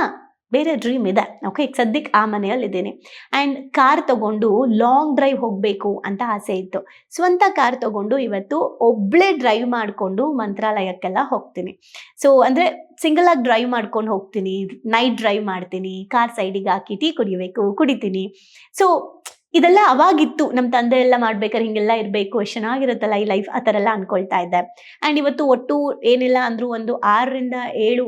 ಬೇರೆ ಡ್ರೀಮ್ ಇದೆ. ಓಕೆ ಈಗ ಸದ್ಯಕ್ಕೆ ಆ ಮನೆಯಲ್ಲಿದ್ದೀನಿ ಆ್ಯಂಡ್ ಕಾರ್ ತಗೊಂಡು ಲಾಂಗ್ ಡ್ರೈವ್ ಹೋಗಬೇಕು ಅಂತ ಆಸೆ ಇತ್ತು. ಸ್ವಂತ ಕಾರ್ ತಗೊಂಡು ಇವತ್ತು ಒಬ್ಬಳೇ ಡ್ರೈವ್ ಮಾಡಿಕೊಂಡು ಮಂತ್ರಾಲಯಕ್ಕೆಲ್ಲ ಹೋಗ್ತೀನಿ. ಸೊ ಅಂದರೆ ಸಿಂಗಲ್ ಆಗಿ ಡ್ರೈವ್ ಮಾಡ್ಕೊಂಡು ಹೋಗ್ತೀನಿ ನೈಟ್ ಡ್ರೈವ್ ಮಾಡ್ತೀನಿ ಕಾರ್ ಸೈಡಿಗೆ ಹಾಕಿ ಟೀ ಕುಡಿಬೇಕು, ಕುಡಿತೀನಿ. ಸೊ ಇದೆಲ್ಲ ಅವಾಗಿತ್ತು. ನಮ್ಮ ತಂದೆ ಎಲ್ಲ ಮಾಡ್ಬೇಕಾದ್ರೆ ಹಿಂಗೆಲ್ಲ ಇರಬೇಕು ಚೆನ್ನಾಗಿರುತ್ತಲ್ಲ ಈ ಲೈಫ್ ಆ ಥರ ಎಲ್ಲ ಅನ್ಕೊಳ್ತಾ ಇದ್ದೆ. ಆ್ಯಂಡ್ ಇವತ್ತು ಒಟ್ಟು ಏನಿಲ್ಲ ಅಂದರೂ ಒಂದು ಆರರಿಂದ ಏಳು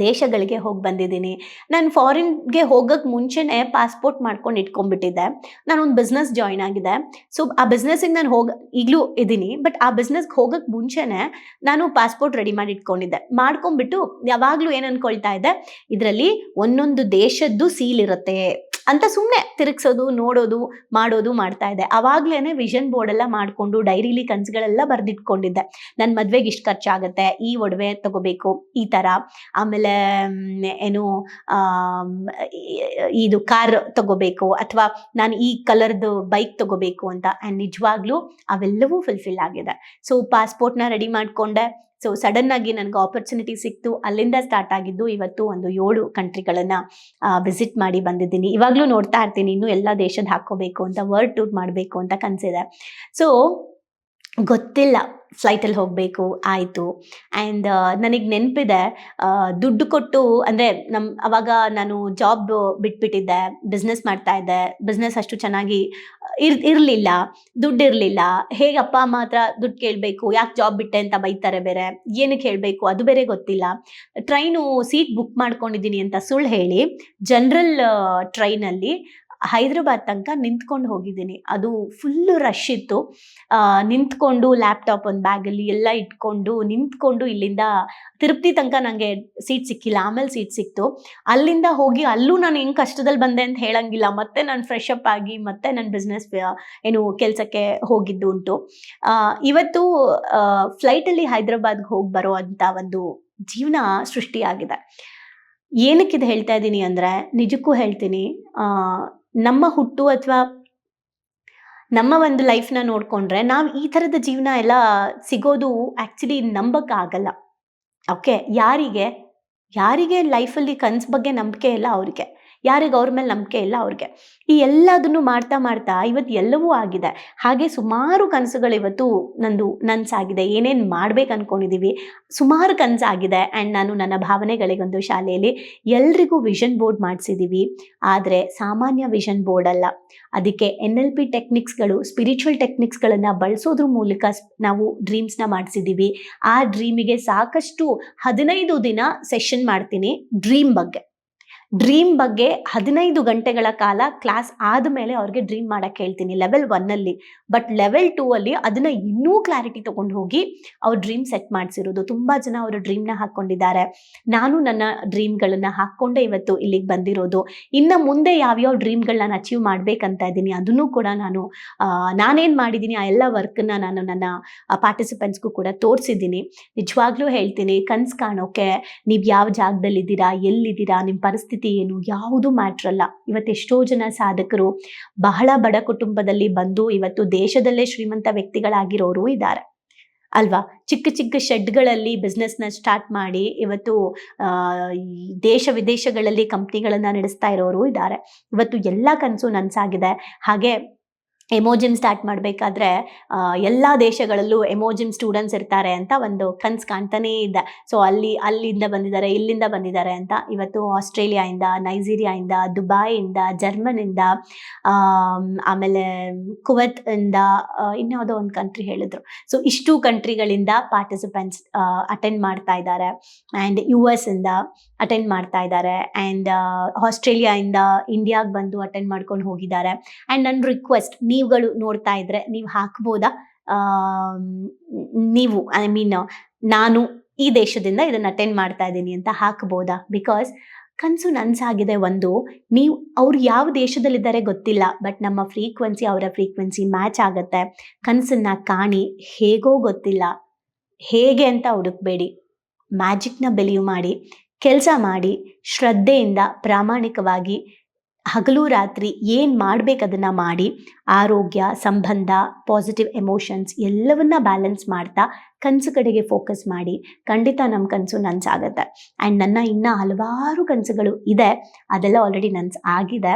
ದೇಶಗಳಿಗೆ ಹೋಗಿ ಬಂದಿದ್ದೀನಿ. ನಾನು ಫಾರಿನ್ಗೆ ಹೋಗೋಕ್ಕೆ ಮುಂಚೆನೇ ಪಾಸ್ಪೋರ್ಟ್ ಮಾಡ್ಕೊಂಡು ಇಟ್ಕೊಂಡ್ಬಿಟ್ಟಿದ್ದೆ. ನಾನು ಒಂದು ಬಿಸ್ನೆಸ್ ಜಾಯ್ನ್ ಆಗಿದೆ ಸೊ ಆ ಬಿಸ್ನೆಸ್ಸಿಗೆ ನಾನು ಹೋಗ, ಈಗಲೂ ಇದ್ದೀನಿ ಬಟ್ ಆ ಬಿಸ್ನೆಸ್ಗೆ ಹೋಗೋಕ್ಕೆ ಮುಂಚೆನೇ ನಾನು ಪಾಸ್ಪೋರ್ಟ್ ರೆಡಿ ಮಾಡಿ ಇಟ್ಕೊಂಡಿದ್ದೆ. ಮಾಡ್ಕೊಂಡ್ಬಿಟ್ಟು ಯಾವಾಗಲೂ ಏನು ಅಂದ್ಕೊಳ್ತಾ ಇದ್ದೆ? ಇದರಲ್ಲಿ ಒಂದೊಂದು ದೇಶದ್ದು ಸೀಲ್ ಇರುತ್ತೆ. ಅಂತ ಸುಮ್ಮನೆ ತಿರುಗಿಸೋದು, ನೋಡೋದು, ಮಾಡೋದು ಮಾಡ್ತಾ ಇದ್ದೆ. ಅವಾಗ್ಲೇನೆ ವಿಷನ್ ಬೋರ್ಡ್ ಎಲ್ಲ ಮಾಡಿಕೊಂಡು ಡೈರಿಲಿ ಕನ್ಸುಗಳೆಲ್ಲ ಬರೆದಿಟ್ಕೊಂಡಿದ್ದೆ. ನನ್ನ ಮದ್ವೆಗೆ ಇಷ್ಟು ಖರ್ಚಾಗುತ್ತೆ, ಈ ಒಡವೆ ತಗೋಬೇಕು, ಈ ಥರ ಆಮೇಲೆ ಏನು ಇದು ಕಾರ್ ತಗೋಬೇಕು, ಅಥವಾ ನಾನು ಈ ಕಲರ್ದು ಬೈಕ್ ತಗೋಬೇಕು ಅಂತ. ಆ್ಯಂಡ್ ನಿಜವಾಗ್ಲೂ ಅವೆಲ್ಲವೂ ಫುಲ್ಫಿಲ್ ಆಗಿದೆ. ಸೊ ಪಾಸ್ಪೋರ್ಟ್ನ ರೆಡಿ ಮಾಡಿಕೊಂಡೆ. ಸೊ ಸಡನ್ ಆಗಿ ನನಗೆ ಆಪರ್ಚುನಿಟಿ ಸಿಕ್ತು. ಅಲ್ಲಿಂದ ಸ್ಟಾರ್ಟ್ ಆಗಿದ್ದು ಇವತ್ತು ಒಂದು ಏಳು ಕಂಟ್ರಿಗಳನ್ನ ವಿಸಿಟ್ ಮಾಡಿ ಬಂದಿದ್ದೀನಿ. ಇವಾಗ್ಲೂ ನೋಡ್ತಾ ಇರ್ತೀನಿ, ಇನ್ನು ಎಲ್ಲ ದೇಶದ ಹಾಕೋಬೇಕು ಅಂತ ವರ್ಲ್ಡ್ ಟೂರ್ ಮಾಡಬೇಕು ಅಂತ ಕನ್ಸಿದೆ. ಸೊ ಗೊತ್ತಿಲ್ಲ ಫ್ಲೈಟಲ್ಲಿ ಹೋಗಬೇಕು, ಆಯಿತು. ಆ್ಯಂಡ್ ನನಗೆ ನೆನಪಿದೆ ದುಡ್ಡು ಕೊಟ್ಟು, ಅಂದರೆ ನಮ್ಮ ಅವಾಗ ನಾನು ಜಾಬ್ ಬಿಟ್ಬಿಟ್ಟಿದ್ದೆ ಬಿಸ್ನೆಸ್ ಮಾಡ್ತಾ ಇದ್ದೆ ಬಿಸ್ನೆಸ್ ಅಷ್ಟು ಚೆನ್ನಾಗಿ, ಇರ್, ಇರಲಿಲ್ಲ, ದುಡ್ಡು ಇರಲಿಲ್ಲ. ಹೇಗೆ ಅಪ್ಪ, ಅಮ್ಮ ಹತ್ರ ದುಡ್ಡು ಕೇಳಬೇಕು, ಯಾಕೆ ಜಾಬ್ ಬಿಟ್ಟೆ ಅಂತ ಬೈತಾರೆ ಬೇರೆ ಏನಕ್ಕೆ ಹೇಳಬೇಕು, ಅದು ಬೇರೆ ಗೊತ್ತಿಲ್ಲ. ಟ್ರೈನು ಸೀಟ್ ಬುಕ್ ಮಾಡ್ಕೊಂಡಿದ್ದೀನಿ ಅಂತ ಸುಳ್ಳು ಹೇಳಿ ಜನರಲ್ ಟ್ರೈನಲ್ಲಿ ಹೈದ್ರಾಬಾದ್ ತನಕ ನಿಂತ್ಕೊಂಡು ಹೋಗಿದ್ದೀನಿ. ಅದು ಫುಲ್ಲು ರಶ್ ಇತ್ತು. ನಿಂತ್ಕೊಂಡು ಲ್ಯಾಪ್ಟಾಪ್ ಒಂದು ಬ್ಯಾಗಲ್ಲಿ ಎಲ್ಲ ಇಟ್ಕೊಂಡು ನಿಂತ್ಕೊಂಡು ಇಲ್ಲಿಂದ ತಿರುಪತಿ ತನಕ ನನಗೆ ಸೀಟ್ ಸಿಕ್ಕಿಲ್ಲ. ಆಮೇಲೆ ಸೀಟ್ ಸಿಕ್ತು. ಅಲ್ಲಿಂದ ಹೋಗಿ ಅಲ್ಲೂ ನಾನು ಹೆಂಗೆ ಕಷ್ಟದಲ್ಲಿ ಬಂದೆ ಅಂತ ಹೇಳಂಗಿಲ್ಲ. ಮತ್ತೆ ನಾನು ಫ್ರೆಶ್ ಅಪ್ ಆಗಿ ಮತ್ತೆ ನನ್ನ ಬಿಸ್ನೆಸ್ ಏನು ಕೆಲಸಕ್ಕೆ ಹೋಗಿದ್ದು ಉಂಟು. ಇವತ್ತು ಫ್ಲೈಟಲ್ಲಿ ಹೈದ್ರಾಬಾದ್ಗೆ ಹೋಗಿ ಬರೋ ಅಂತ ಒಂದು ಜೀವನ ಸೃಷ್ಟಿಯಾಗಿದೆ. ಏನಕ್ಕೆ ಇದು ಹೇಳ್ತಾ ಇದ್ದೀನಿ ಅಂದರೆ ನಿಜಕ್ಕೂ ಹೇಳ್ತೀನಿ. ನಮ್ಮ ಹುಟ್ಟು ಅಥವಾ ನಮ್ಮ ಒಂದು ಲೈಫ್ನ ನೋಡಿಕೊಂಡ್ರೆ ನಾವು ಈ ಥರದ ಜೀವನ ಎಲ್ಲ ಸಿಗೋದು ಆ್ಯಕ್ಚುಲಿ ನಂಬಕ್ಕಾಗಲ್ಲ. ಓಕೆ ಯಾರಿಗೆ? ಯಾರಿಗೆ ಲೈಫಲ್ಲಿ ಕನ್ಸು ಬಗ್ಗೆ ನಂಬಿಕೆ ಇಲ್ಲ ಅವರಿಗೆ. ಯಾರಿಗೆ ಅವ್ರ ಮೇಲೆ ನಂಬಿಕೆ ಇಲ್ಲ ಅವ್ರಿಗೆ. ಈ ಎಲ್ಲದನ್ನು ಮಾಡ್ತಾ ಮಾಡ್ತಾ ಇವತ್ತು ಎಲ್ಲವೂ ಆಗಿದೆ. ಹಾಗೆ ಸುಮಾರು ಕನಸುಗಳು ಇವತ್ತು ನಂದು ನನ್ಸಾಗಿದೆ ಏನೇನು ಮಾಡ್ಬೇಕು ಅನ್ಕೊಂಡಿದೀವಿ. ಸುಮಾರು ಕನಸಾಗಿದೆ. ಆ್ಯಂಡ್ ನಾನು ನನ್ನ ಭಾವನೆಗಳಿಗೊಂದು ಶಾಲೆಯಲ್ಲಿ ಎಲ್ರಿಗೂ ವಿಷನ್ ಬೋರ್ಡ್ ಮಾಡಿಸಿದ್ದೀವಿ ಆದರೆ ಸಾಮಾನ್ಯ ವಿಷನ್ ಬೋರ್ಡ್ ಅಲ್ಲ. ಅದಕ್ಕೆ ಎನ್ ಎಲ್ ಪಿ ಟೆಕ್ನಿಕ್ಸ್ಗಳು ಸ್ಪಿರಿಚುವಲ್ ಟೆಕ್ನಿಕ್ಸ್ಗಳನ್ನು ಬಳಸೋದ್ರ ಮೂಲಕ ನಾವು ಡ್ರೀಮ್ಸ್ನ ಮಾಡಿಸಿದ್ದೀವಿ ಆ ಡ್ರೀಮಿಗೆ ಸಾಕಷ್ಟು ಹದಿನೈದು ದಿನ ಸೆಷನ್ ಮಾಡ್ತೀನಿ. ಡ್ರೀಮ್ ಬಗ್ಗೆ. ಡ್ರೀಮ್ ಬಗ್ಗೆ ಹದಿನೈದು ಗಂಟೆಗಳ ಕಾಲ ಕ್ಲಾಸ್ ಆದಮೇಲೆ ಅವ್ರಿಗೆ ಡ್ರೀಮ್ ಮಾಡಕ್ಕೆ ಹೇಳ್ತೀನಿ. ಲೆವೆಲ್ ಒನ್ನಲ್ಲಿ ಬಟ್ ಲೆವೆಲ್ ಟೂ ಅಲ್ಲಿ ಅದನ್ನ ಇನ್ನೂ ಕ್ಲಾರಿಟಿ ತಗೊಂಡು ಹೋಗಿ ಅವ್ರ ಡ್ರೀಮ್ ಸೆಟ್ ಮಾಡಿಸಿರೋದು. ತುಂಬ ಜನ ಅವರ ಡ್ರೀಮ್ನ ಹಾಕ್ಕೊಂಡಿದ್ದಾರೆ. ನಾನು ನನ್ನ ಡ್ರೀಮ್ಗಳನ್ನ ಹಾಕ್ಕೊಂಡೇ ಇವತ್ತು ಇಲ್ಲಿಗೆ ಬಂದಿರೋದು. ಇನ್ನು ಮುಂದೆ ಯಾವ್ಯಾವ ಡ್ರೀಮ್ಗಳನ್ನ ನಾನು ಅಚೀವ್ ಮಾಡ್ಬೇಕಂತ ಇದ್ದೀನಿ ಅದನ್ನು ಕೂಡ ನಾನು ನಾನೇನು ಮಾಡಿದ್ದೀನಿ ಆ ಎಲ್ಲ ವರ್ಕನ್ನ ನಾನು ನನ್ನ ಪಾರ್ಟಿಸಿಪೆಂಟ್ಸ್ಗೂ ಕೂಡ ತೋರಿಸಿದ್ದೀನಿ. ನಿಜವಾಗ್ಲೂ ಹೇಳ್ತೀನಿ ಕನ್ಸು ಕಾಣೋಕೆ, ನೀವು ಯಾವ ಜಾಗದಲ್ಲಿದ್ದೀರಾ, ಎಲ್ಲಿದ್ದೀರಾ ನಿಮ್ಮ ಪರಿಸ್ಥಿತಿ ಏನು? ಯಾವುದು ಮ್ಯಾಟ್ರ್ ಅಲ್ಲ. ಇವತ್ತು ಎಷ್ಟೋ ಜನ ಸಾಧಕರು ಬಹಳ ಬಡ ಕುಟುಂಬದಲ್ಲಿ ಬಂದು ಇವತ್ತು ದೇಶದಲ್ಲೇ ಶ್ರೀಮಂತ ವ್ಯಕ್ತಿಗಳಾಗಿರೋರು ಇದ್ದಾರೆ. ಅಲ್ವಾ? ಚಿಕ್ಕ ಚಿಕ್ಕ ಶೆಡ್ಗಳಲ್ಲಿ ಬಿಸ್ನೆಸ್ನ ಸ್ಟಾರ್ಟ್ ಮಾಡಿ ಇವತ್ತು ದೇಶ ವಿದೇಶಗಳಲ್ಲಿ ಕಂಪ್ನಿಗಳನ್ನ ನಡೆಸ್ತಾ ಇರೋರು ಇದ್ದಾರೆ. ಇವತ್ತು ಎಲ್ಲ ಕನಸು ನನ್ಸಾಗಿದೆ. ಹಾಗೆ ಎಮೋಜಿಮ್ ಸ್ಟಾರ್ಟ್ ಮಾಡಬೇಕಾದ್ರೆ ಎಲ್ಲ ದೇಶಗಳಲ್ಲೂ ಎಮೋಜಿಮ್ ಸ್ಟೂಡೆಂಟ್ಸ್ ಇರ್ತಾರೆ ಅಂತ ಒಂದು ಕನ್ಸ್ ಕಾಣ್ತಾನೇ ಇದೆ. ಸೊ ಅಲ್ಲಿ ಅಲ್ಲಿಂದ ಬಂದಿದ್ದಾರೆ ಇಲ್ಲಿಂದ ಬಂದಿದ್ದಾರೆ ಅಂತ ಇವತ್ತು ಆಸ್ಟ್ರೇಲಿಯಾಯಿಂದ ನೈಜೀರಿಯಾಯಿಂದ ದುಬಾಯಿಂದ ಜರ್ಮನಿಂದ ಆಮ್, ಆಮೇಲೆ ಕುವತ್ ಇಂದ ಇನ್ಯಾವುದೋ ಒಂದು ಕಂಟ್ರಿ ಹೇಳಿದ್ರು. ಸೊ ಇಷ್ಟು ಕಂಟ್ರಿಗಳಿಂದ ಪಾರ್ಟಿಸಿಪೆಂಟ್ಸ್ ಅಟೆಂಡ್ ಮಾಡ್ತಾ ಇದ್ದಾರೆ. ಆ್ಯಂಡ್ ಯು ಎಸ್ ಇಂದ ಅಟೆಂಡ್ ಮಾಡ್ತಾ ಇದ್ದಾರೆ. ಆ್ಯಂಡ್ ಆಸ್ಟ್ರೇಲಿಯಾಯಿಂದ ಇಂಡಿಯಾಗೆ ಬಂದು ಅಟೆಂಡ್ ಮಾಡ್ಕೊಂಡು ಹೋಗಿದ್ದಾರೆ. ಆ್ಯಂಡ್ ನನ್ನ ರಿಕ್ವೆಸ್ಟ್ ನೀವುಗಳು ನೋಡ್ತಾ ಇದ್ರೆ ನೀವು ಹಾಕ್ಬೋದಾ? ನೀವು ಐ ಮೀನ್ ನಾನು ಈ ದೇಶದಿಂದ ಇದನ್ನ ಅಟೆಂಡ್ ಮಾಡ್ತಾ ಇದ್ದೀನಿ ಅಂತ ಹಾಕ್ಬೋದಾ? ಬಿಕಾಸ್ ಕನಸು ನನ್ಸಾಗಿದೆ ಒಂದು, ನೀವು ಅವ್ರು ಯಾವ ದೇಶದಲ್ಲಿದ್ದಾರೆ ಗೊತ್ತಿಲ್ಲ ಬಟ್ ನಮ್ಮ ಫ್ರೀಕ್ವೆನ್ಸಿ ಅವರ ಫ್ರೀಕ್ವೆನ್ಸಿ ಮ್ಯಾಚ್ ಆಗುತ್ತೆ. ಕನಸನ್ನ ಕಾಣಿ, ಹೇಗೋ ಗೊತ್ತಿಲ್ಲ. ಹೇಗೆ ಅಂತ ಹುಡುಕ್ಬೇಡಿ. ಮ್ಯಾಜಿಕ್ನ ಬೆಲೆಯು ಮಾಡಿ, ಕೆಲಸ ಮಾಡಿ, ಶ್ರದ್ಧೆಯಿಂದ ಪ್ರಾಮಾಣಿಕವಾಗಿ ಹಗಲು ರಾತ್ರಿ ಏನು ಮಾಡ್ಬೇಕು ಅದನ್ನು ಮಾಡಿ ಆರೋಗ್ಯ, ಸಂಬಂಧ ಪಾಸಿಟಿವ್ ಎಮೋಷನ್ಸ್ ಎಲ್ಲವನ್ನ ಬ್ಯಾಲೆನ್ಸ್ ಮಾಡ್ತಾ ಕನಸು ಕಡೆಗೆ ಫೋಕಸ್ ಮಾಡಿ ಖಂಡಿತ ನಮ್ಮ ಕನಸು ನನ್ಸಾಗತ್ತೆ ಆ್ಯಂಡ್ ನನ್ನ ಇನ್ನೂ ಹಲವಾರು ಕನಸುಗಳು ಇದೆ. ಅದೆಲ್ಲ ಆಲ್ರೆಡಿ ನನ್ಸ್ ಆಗಿದೆ.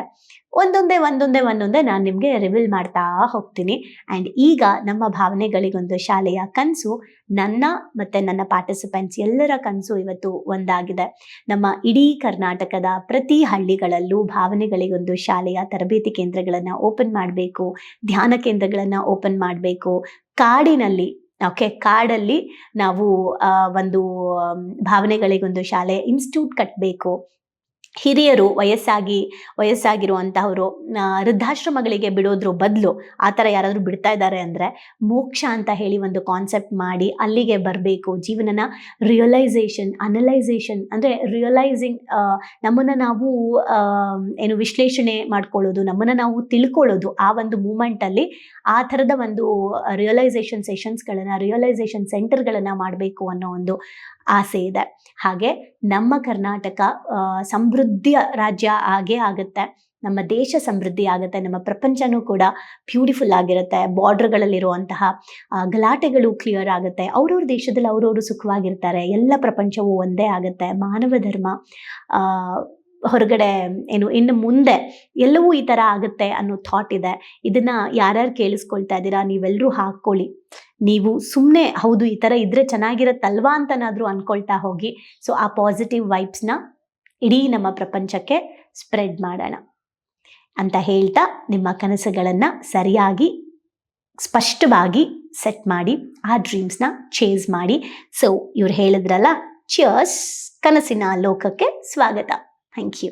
ಒಂದೊಂದೇ ಒಂದೊಂದೇ ಒಂದೊಂದೇ ನಾನು ನಿಮಗೆ ರಿವೀಲ್ ಮಾಡ್ತಾ ಹೋಗ್ತೀನಿ. ಆ್ಯಂಡ್ ಈಗ ನಮ್ಮ ಭಾವನೆಗಳಿಗೊಂದು ಶಾಲೆಯ ಕನಸು, ನನ್ನ ಮತ್ತು ನನ್ನ ಪಾರ್ಟಿಸಿಪೆಂಟ್ಸ್ ಎಲ್ಲರ ಕನಸು ಇವತ್ತು ಒಂದಾಗಿದೆ. ನಮ್ಮ ಇಡೀ ಕರ್ನಾಟಕದ ಪ್ರತಿ ಹಳ್ಳಿಗಳಲ್ಲೂ ಭಾವನೆಗಳಿಗೊಂದು ಶಾಲೆಯ ತರಬೇತಿ ಕೇಂದ್ರಗಳನ್ನು ಓಪನ್ ಮಾಡಬೇಕು. ಧ್ಯಾನ ಕೇಂದ್ರಗಳನ್ನು ಓಪನ್ ಮಾಡಬೇಕು. ಕಾಡಿನಲ್ಲಿ ಓಕೆ ಕಾಡಲ್ಲಿ ನಾವು ಒಂದು ಭಾವನೆಗಳಿಗೊಂದು ಶಾಲೆ ಇನ್ಸ್ಟಿಟ್ಯೂಟ್ ಕಟ್ಟಬೇಕು ಹಿರಿಯರು ವಯಸ್ಸಾಗಿ, ವಯಸ್ಸಾಗಿರುವಂತಹವರು ವೃದ್ಧಾಶ್ರಮಗಳಿಗೆ ಬಿಡೋದ್ರ ಬದಲು ಆ ಥರ ಯಾರಾದರೂ ಬಿಡ್ತಾ ಇದ್ದಾರೆ ಅಂದರೆ ಮೋಕ್ಷ ಅಂತ ಹೇಳಿ ಒಂದು ಕಾನ್ಸೆಪ್ಟ್ ಮಾಡಿ ಅಲ್ಲಿಗೆ ಬರಬೇಕು. ಜೀವನನ ರಿಯಲೈಸೇಷನ್ ಅನಲೈಸೇಷನ್ ಅಂದರೆ ರಿಯಲೈಸಿಂಗ್ ನಮ್ಮನ್ನು ನಾವು ಏನು ವಿಶ್ಲೇಷಣೆ ಮಾಡ್ಕೊಳ್ಳೋದು, ನಮ್ಮನ್ನು ನಾವು ತಿಳ್ಕೊಳ್ಳೋದು ಆ ಒಂದು ಮೂಮೆಂಟಲ್ಲಿ ಆ ಥರದ ಒಂದು ರಿಯಲೈಸೇಷನ್ ಸೆಷನ್ಸ್ಗಳನ್ನು ರಿಯಲೈಸೇಷನ್ ಸೆಂಟರ್ಗಳನ್ನು ಮಾಡಬೇಕು ಅನ್ನೋ ಒಂದು ಆಸೆ ಇದೆ. ಹಾಗೆ ನಮ್ಮ ಕರ್ನಾಟಕ ಸಮೃದ್ಧಿಯ ರಾಜ್ಯ ಹಾಗೆ ಆಗುತ್ತೆ. ನಮ್ಮ ದೇಶ ಸಮೃದ್ಧಿ ಆಗುತ್ತೆ. ನಮ್ಮ ಪ್ರಪಂಚನೂ ಕೂಡ ಬ್ಯೂಟಿಫುಲ್ ಆಗಿರುತ್ತೆ. ಬಾರ್ಡ್ರ್ಗಳಲ್ಲಿರುವಂತಹ ಗಲಾಟೆಗಳು ಕ್ಲಿಯರ್ ಆಗುತ್ತೆ. ಅವ್ರವ್ರ ದೇಶದಲ್ಲಿ ಅವ್ರವರು ಸುಖವಾಗಿರ್ತಾರೆ. ಎಲ್ಲ ಪ್ರಪಂಚವೂ ಒಂದೇ ಆಗುತ್ತೆ. ಮಾನವ ಧರ್ಮ ಹೊರಗಡೆ, ಏನು, ಇನ್ನು ಮುಂದೆ ಎಲ್ಲವೂ ಈ ಥರ ಆಗುತ್ತೆ ಅನ್ನೋ ಥಾಟ್ ಇದೆ. ಇದನ್ನ ಯಾರ್ಯಾರು ಕೇಳಿಸ್ಕೊಳ್ತಾ ಇದ್ದೀರಾ ನೀವೆಲ್ಲರೂ ಹಾಕ್ಕೊಳ್ಳಿ. ನೀವು ಸುಮ್ಮನೆ ಹೌದು, ಈ ಥರ ಇದ್ರೆ ಚೆನ್ನಾಗಿರತ್ತಲ್ವಾ ಅಂತನಾದರೂ ಅನ್ಕೊಳ್ತಾ ಹೋಗಿ. ಸೊ ಆ ಪಾಸಿಟಿವ್ ವೈಬ್ಸ್ನ ಇಡೀ ನಮ್ಮ ಪ್ರಪಂಚಕ್ಕೆ ಸ್ಪ್ರೆಡ್ ಮಾಡೋಣ. ಅಂತ ಹೇಳ್ತಾ ನಿಮ್ಮ ಕನಸುಗಳನ್ನು ಸರಿಯಾಗಿ, ಸ್ಪಷ್ಟವಾಗಿ ಸೆಟ್ ಮಾಡಿ, ಆ ಡ್ರೀಮ್ಸ್ನ ಚೇಸ್ ಮಾಡಿ. ಸೊ ಇವ್ರು ಹೇಳಿದ್ರಲ್ಲ ಚಿಯರ್ಸ್ ಕನಸಿನ ಲೋಕಕ್ಕೆ ಸ್ವಾಗತ. Thank you